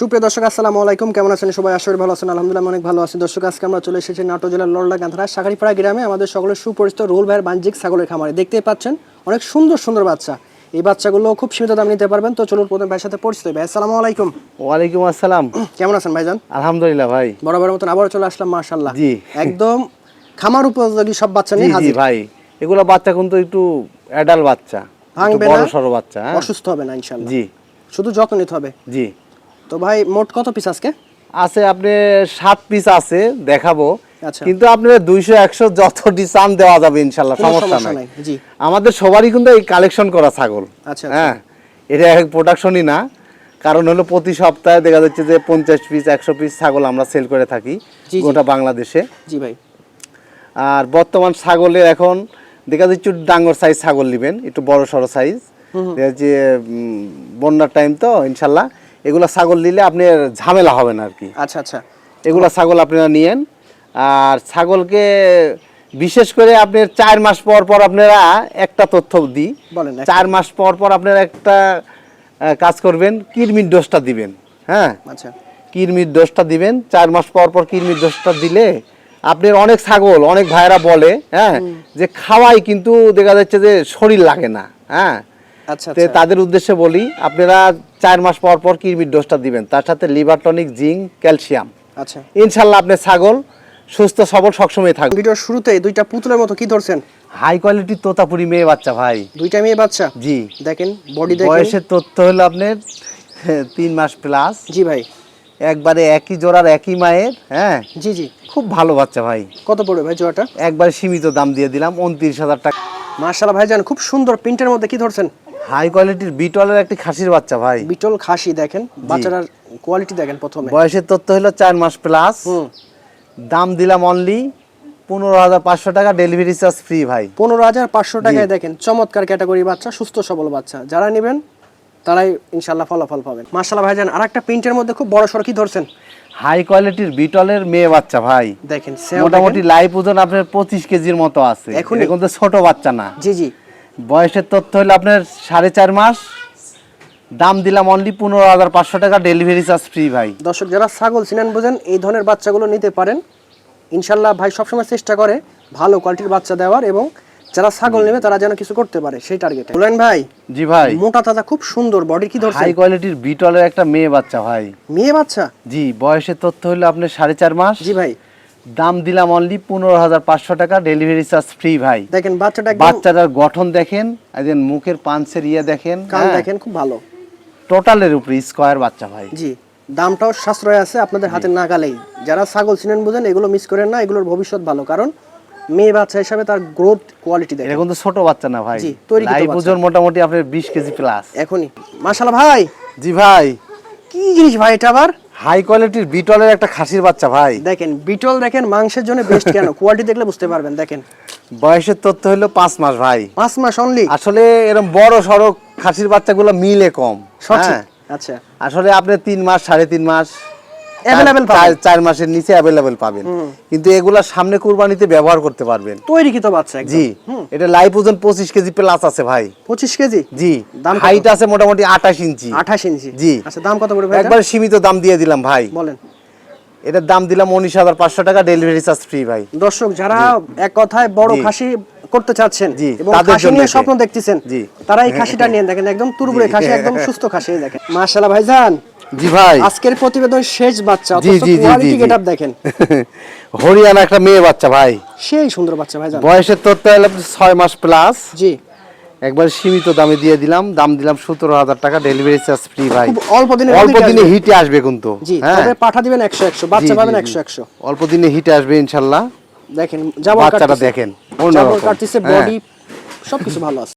সুপ্রিয় দর্শক আসসালামু আলাইকুম। কেমন আছেন সবাই? করি ভালো আছেন। আলহামদুলিল্লাহ অনেক ভালো আছি। দর্শক আজকে আমরা চলে এসেছি নাটোর জেলার লড়লা গান্ধারা সাগারিপাড়া গ্রামে আমাদের সকলের সুপরিচিত রোল ভাইয়ের বাণিজ্যিক ছাগলের খামারে। দেখতেই পাচ্ছেন অনেক সুন্দর সুন্দর বাচ্চা। এই বাচ্চাগুলো খুব সীমিত দাম নিতে পারবেন। তো চলুন প্রথম ভাইয়ের সাথে পরিচিত ভাই আসসালামু আলাইকুম। ওয়ালাইকুম আসসালাম। কেমন আছেন ভাইজান? আলহামদুলিল্লাহ ভাই। বরাবর মতন আবারও চলে আসলাম মার্শাল্লাহ জি। একদম খামার উপযোগী সব বাচ্চা নিয়ে হাজির। ভাই। এগুলো বাচ্চা কিন্তু একটু অ্যাডাল বাচ্চা। ভাঙবে একটু বড় না, সড়ো বাচ্চা হ্যাঁ। অসুস্থ হবে না ইনশাল্লাহ জি। শুধু যত্ন নিতে হবে। জি। তো ভাই মোট কত পিস আজকে? আছে আপনি সাত পিস আছে দেখাবো। আচ্ছা। কিন্তু আপনি দুইশো একশো যত ডিসাউন্ট দেওয়া যাবে ইনশাল্লাহ সমস্যা নাই। আমাদের সবারই কিন্তু এই কালেকশন করা ছাগল। আচ্ছা, হ্যাঁ এটা এক প্রোডাকশনই না। কারণ হলো প্রতি সপ্তাহে দেখা যাচ্ছে যে পঞ্চাশ পিস একশো পিস ছাগল আমরা সেল করে থাকি। গোটা বাংলাদেশে। জি ভাই। আর বর্তমান ছাগলের এখন দেখা যাচ্ছে একটু ডাঙ্গর সাইজ ছাগল নেবেন একটু বড় সড়ো সাইজ যে বন্যার টাইম তো ইনশাল্লাহ এগুলো ছাগল নিলে আপনার ঝামেলা হবে না আর কি আচ্ছা আচ্ছা। এগুলো ছাগল আপনারা নিয়েন। আর ছাগলকে বিশেষ করে আপনার চার মাস পর পর আপনারা একটা তথ্য দিই। বলেন চার মাস পর পর আপনারা একটা কাজ করবেন কিরমির ডোজটা দিবেন হ্যাঁ? আচ্ছা। কিরমির ডোজটা দিবেন চার মাস পর পর কিরমির ডোজটা দিলে আপনার অনেক ছাগল অনেক ভাইরা বলে হ্যাঁ? যে খাওয়াই কিন্তু দেখা যাচ্ছে যে শরীর লাগে না হ্যাঁ? তাদের উদ্দেশ্যে বলি আপনারা চার মাস পর পর কিরমির ডোজটা দিবেন। তার সাথে লিভার টনিক জিঙ্ক ক্যালসিয়াম। আচ্ছা। ইনশাল্লাহ আপনার ছাগল সুস্থ সবল সবসময় থাকবে ভিডিওর শুরুতেই দুইটা পুতুলের মতো কি ধরছেন? হাই কোয়ালিটির তোতাপুরি মেয়ে বাচ্চা ভাই। দুইটা মেয়ে বাচ্চা? জি। দেখেন বডি দেখেন। বয়সের তথ্য হলো আপনার তিন মাস প্লাস জি ভাই। একবারে একই জোড়ার একই মায়ের হ্যাঁ? জি জি। খুব ভালো বাচ্চা ভাই। কত পড়বে ভাই জোড়াটা? একবারে সীমিত দাম দিয়ে দিলাম উনত্রিশ হাজার টাকা। মার্শাল্লাহ ভাইজান খুব সুন্দর প্রিন্টের মধ্যে কি ধরছেন? হাই কোয়ালিটির বিটলের একটি খাসির বাচ্চা ভাই। বিটল খাসি দেখেন বাচ্চাটার কোয়ালিটি দেখেন প্রথমে। বয়সের তথ্য হলো চার মাস প্লাস। দাম দিলাম অনলি পনেরো হাজার পাঁচশো টাকা ডেলিভারি চার্জ ফ্রি ভাই। পনেরো হাজার পাঁচশো টাকায় দেখেন চমৎকার ক্যাটাগরি বাচ্চা সুস্থ সবল বাচ্চা। যারা নেবেন তারাই ইনশাল্লাহ ফলাফল পাবেন। মার্শাল্লাহ ভাইজান আর একটা প্রিন্টের মধ্যে খুব বড় সড়ো কি ধরছেন? হাই কোয়ালিটির বিটলের মেয়ে বাচ্চা ভাই। দেখেন মোটামুটি লাইভ ওজন আপনার পঁচিশ কেজির মতো আছে। এখনই? এখন তো ছোট বাচ্চা না। জি জি। বয়সের তথ্য হলো আপনার সাড়ে চার মাস। দাম দিলাম অনলি পনেরো হাজার পাঁচশো টাকা ডেলিভারি চার্জ ফ্রি ভাই। দর্শক যারা ছাগল চিনেন বোঝেন এই ধরনের বাচ্চাগুলো নিতে পারেন। ইনশাল্লাহ ভাই সবসময় চেষ্টা করে ভালো কোয়ালিটির বাচ্চা দেওয়ার এবং যারা ছাগল নেবে তারা যেন কিছু করতে পারে সেই টার্গেট বলেন ভাই জি ভাই। মোটা তাজা খুব সুন্দর বডি কি ধরছে হাই কোয়ালিটির বিটলের একটা মেয়ে বাচ্চা ভাই। মেয়ে বাচ্চা? জি বয়সের তথ্য হলো আপনার সাড়ে চার মাস। জি ভাই। দাম দিলাম অনলি পনেরো হাজার পাঁচশো টাকা ডেলিভারি চার্জ ফ্রি ভাই। দেখেন বাচ্চাটা বাচ্চাটার গঠন দেখেন একদিন মুখের পাঞ্চের ইয়ে দেখেন কান দেখেন খুব ভালো। টোটালের উপরে স্কোয়ার বাচ্চা ভাই। জি দামটাও সাশ্রয় আছে আপনাদের হাতে নাগালেই। যারা ছাগল চিনেন বুঝেন এগুলো মিস করেন না এগুলোর ভবিষ্যৎ ভালো। কারণ মেয়ে বাচ্চা হিসাবে তার গ্রোথ কোয়ালিটি এটা দেখেন। কিন্তু ছোট বাচ্চা না ভাই। জি, বাচ্চা। ওজন মোটামুটি আপনার বিশ কেজি প্লাস এখনই। মাশাল্লাহ ভাই! জি ভাই। কি জিনিস ভাই এটা আবার? হাই কোয়ালিটির বিটলের একটা খাসির বাচ্চা ভাই। দেখেন বিটল দেখেন মাংসের জন্য বেস্ট কেন? কোয়ালিটি দেখলে বুঝতে পারবেন দেখেন। বয়সের তথ্য হলো পাঁচ মাস ভাই। পাঁচ মাস অনলি আসলে এরকম বড় সড়ক খাসির বাচ্চাগুলো মিলে কম সঠিক হ্যাঁ। আচ্ছা। আসলে আপনি তিন মাস সাড়ে তিন মাস Available পাবেন। চার মাসের নিচে অ্যাভেলেবেল পাবেন। কিন্তু এগুলা সামনে কুরবানিতে ব্যবহার করতে পারবেন। বাচ্চা একদম? জি। এটা লাইভ ওজন পঁচিশ কেজি প্লাস আছে ভাই। পঁচিশ কেজি? জি। দাম হাইট আছে মোটামুটি আঠাশ ইঞ্চি। আঠাশ ইঞ্চি? জি। আচ্ছা দাম কত পড়বে একবার সীমিত দাম দিয়ে দিলাম ভাই। বলেন। এটার দাম দিলাম উনিশ হাজার পাঁচশো টাকা ডেলিভারি চার্জ ফ্রি ভাই। দর্শক যারা এক কথায় বড় খাসি করতে চাচ্ছেন জি, এবং খাসি নিয়ে স্বপ্ন দেখতেছেন জি। তারা এই খাসিটা নিয়ে দেখেন একদম তুরবুরে খাসি একদম সুস্থ খাসি দেখেন। মাশাআল্লাহ ভাইজান। জি ভাই। আজকের প্রতিবেদন শেষ বাচ্চা জি, জি, জি। গেটআপ দেখেন। হরিয়ানা একটা মেয়ে বাচ্চা ভাই। সেই সুন্দর বাচ্চা ভাইজান বয়সের তথ্য হলো আপনার ছয় মাস প্লাস জি। একবার সীমিত দামে দিয়ে দিলাম দাম দিলাম সতেরো হাজার টাকা ডেলিভারি চার্জ ফ্রি ভাই। অল্প দিনে অল্প দিনে হিটে আসবে কিন্তু। হ্যাঁ। পাঠা দিবেন 100 100 বাচ্চা পাবেন। 100 100 অল্প দিনে হিটে আসবে ইনশাল্লাহ। দেখেন বাচ্চাটা দেখেন কাটতেছে হ্যাঁ। বডি সবকিছু ভালো আছে।